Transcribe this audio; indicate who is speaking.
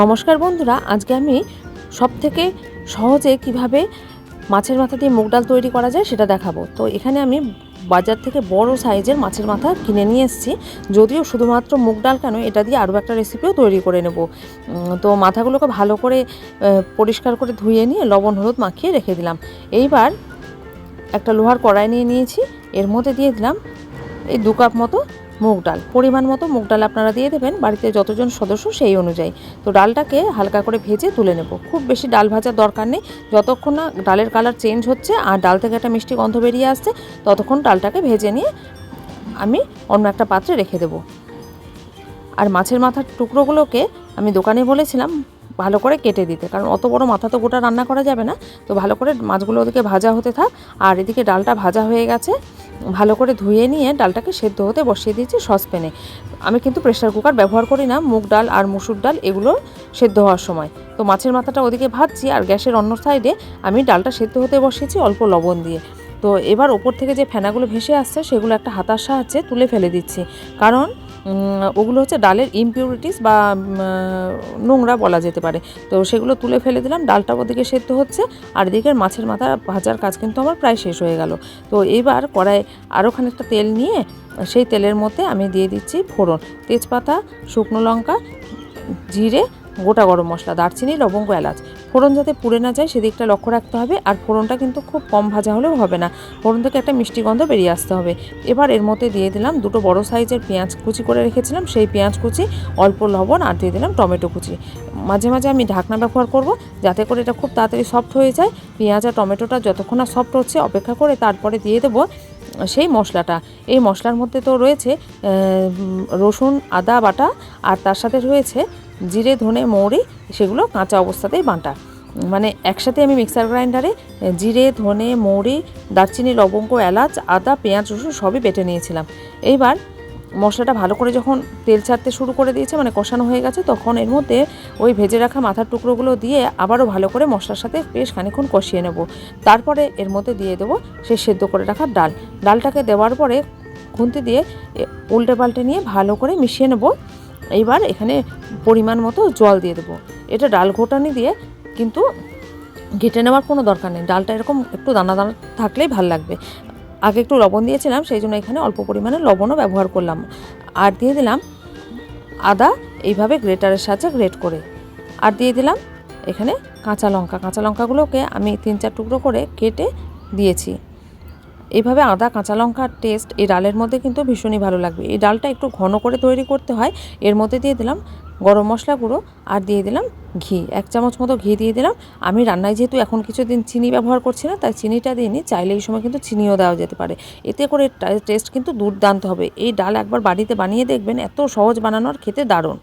Speaker 1: নমস্কার বন্ধুরা, আজকে আমি সব থেকে সহজে কীভাবে মাছের মাথা দিয়ে মুগ ডাল তৈরি করা যায় সেটা দেখাবো। তো এখানে আমি বাজার থেকে বড় সাইজের মাছের মাথা কিনে নিয়ে এসেছি। যদিও শুধুমাত্র মুগ ডাল কেন, এটা দিয়ে আরও একটা রেসিপিও তৈরি করে নেব। তো মাথাগুলোকে ভালো করে পরিষ্কার করে ধুয়ে নিয়ে লবণ হলুদ মাখিয়ে রেখে দিলাম। এইবার একটা লোহার কড়াই নিয়ে নিয়েছি। এর মধ্যে দিয়ে দিলাম এই দু কাপ মতো মুগ ডাল। পরিমাণ মতো মুগ ডাল আপনারা দিয়ে দেবেন, বাড়িতে যতজন সদস্য সেই অনুযায়ী। তো ডালটাকে হালকা করে ভেজে তুলে নেব। খুব বেশি ডাল ভাজার দরকার নেই। যতক্ষণ না ডালের কালার চেঞ্জ হচ্ছে আর ডাল থেকে একটা মিষ্টি গন্ধ বেরিয়ে আসছে, ততক্ষণ ডালটাকে ভেজে নিয়ে আমি অন্য একটা পাত্রে রেখে দেবো। আর মাছের মাথার টুকরোগুলোকে আমি দোকানে বলেছিলাম ভালো করে কেটে দিতে, কারণ অত বড় মাথা তো গোটা রান্না করা যাবে না। তো ভালো করে মাছগুলো ওদিকে ভাজা হতে থাক। আর এদিকে ডালটা ভাজা হয়ে গেছে। ভালো করে ধুয়ে নিয়ে ডালটাকে সেদ্ধ হতে বসিয়ে দিয়েছি সসপ্যানে। আমি কিন্তু প্রেশার কুকার ব্যবহার করি না, মুগ ডাল আর মুসুর ডাল এগুলো সেদ্ধ হওয়ার সময়। তো মাছের মাথাটা ওদিকে ভাজছি আর গ্যাসের অন্য সাইডে আমি ডালটা সেদ্ধ হতে বসিয়েছি অল্প লবণ দিয়ে। তো এবার ওপর থেকে যে ফেনাগুলো ভেসে আসছে সেগুলো একটা হাতার সাহায্যে তুলে ফেলে দিচ্ছি। কারণ ওগুলো হচ্ছে ডালের ইমপিউরিটিস বা নোংরা বলা যেতে পারে। তো সেগুলো তুলে ফেলে দিলাম ডালটা ওদিকে সেদ্ধ হচ্ছে, আর এদিকে মাছের মাথা ভাজার কাজ কিন্তু আমার প্রায় শেষ হয়ে গেল। তো এবার কড়াই আরও খানিকটা তেল নিয়ে, সেই তেলের মধ্যে আমি দিয়ে দিচ্ছি ফোড়ন। তেজপাতা, শুকনো লঙ্কা, জিরে গোটা গরম মশলা, দারচিনি, লবঙ্গ, এলাচ। ফোড়ন যাতে পুড়ে না যায়, সেদিকটা লক্ষ্য রাখতে হবে। আর ফোড়নটা কিন্তু খুব কম ভাজা হলেও হবে না। ফোড়ন থেকে একটা মিষ্টি গন্ধ বেরিয়ে আসতে হবে। এবার এর মধ্যে দিয়ে দিলাম দুটো বড় সাইজের পেঁয়াজ কুচি করে রেখেছিলাম। সেই পেঁয়াজ কুচি, অল্প লবণ আর দিয়ে দিলাম টমেটো কুচি। মাঝে মাঝে আমি ঢাকনা ব্যবহার করব যাতে করে এটা খুব তাড়াতাড়ি সফট হয়ে যায়। পেঁয়াজ আর টমেটোটা যতক্ষণ না সফট হচ্ছে, অপেক্ষা করে তারপরে দিয়ে দেবো সেই মশলাটা। এই মশলার মধ্যে তো রয়েছে রসুন, আদা বাটা। আর তার সাথে রয়েছে জিরে, ধনে, মৌরি, সেগুলো কাঁচা অবস্থাতেই বাটা। মানে একসাথে আমি মিক্সার গ্রাইন্ডারে জিরে, ধনে, মৌরি, দারচিনি, লবঙ্গ, এলাচ, আদা, পেঁয়াজ, রসুন সবই বেটে নিয়েছিলাম। এইবার মশলাটা ভালো করে যখন তেল ছাড়তে শুরু করে দিয়েছে মানে কষানো হয়ে গেছে, তখন এর মধ্যে ওই ভেজে রাখা মাথার টুকরোগুলো দিয়ে আবারও ভালো করে মশলার সাথে বেশ খানিক্ষণ কষিয়ে নেব। তারপরে এর মধ্যে দিয়ে দেবো সেই সেদ্ধ করে রাখা ডাল। ডালটাকে দেওয়ার পরে খুন্তি দিয়ে উল্টে পাল্টে নিয়ে ভালো করে মিশিয়ে নেব। এইবার এখানে পরিমাণ মতো জল দিয়ে দেবো। এটা ডাল ঘোটানি দিয়ে কিন্তু ঘেটে নেওয়ার কোনো দরকার নেই। ডালটা এরকম একটু দানা দানা থাকলেই ভালো লাগবে। আগে একটু লবণ দিয়েছিলাম, সেই জন্য এখানে অল্প পরিমাণে লবণও ব্যবহার করলাম। আর দিয়ে দিলাম আদা, এইভাবে গ্রেটারের সাহায্যে গ্রেট করে। আর দিয়ে দিলাম এখানে কাঁচা লঙ্কা। কাঁচা লঙ্কাগুলোকে আমি তিন চার টুকরো করে কেটে দিয়েছি। এইভাবে আদা, কাঁচা লঙ্কার টেস্ট এই ডালের মধ্যে কিন্তু ভীষণই ভালো লাগবে। এই ডালটা একটু ঘন করে তৈরি করতে হয়। এর মধ্যে দিয়ে দিলাম গরম মশলা গুঁড়ো আর দিয়ে দিলাম ঘি। এক চামচ মতো ঘি দিয়ে দিলাম। আমি রান্নায় যেহেতু এখন কিছুদিন চিনি ব্যবহার করছি না, তাই চিনিটা দিইনি চাইলে এই সময় কিন্তু চিনিও দেওয়া যেতে পারে। এতে করে টেস্ট কিন্তু দুর্দান্ত হবে। এই ডাল একবার বাড়িতে বানিয়ে দেখবেন, এত সহজ বানানোর খেতে দারুণ।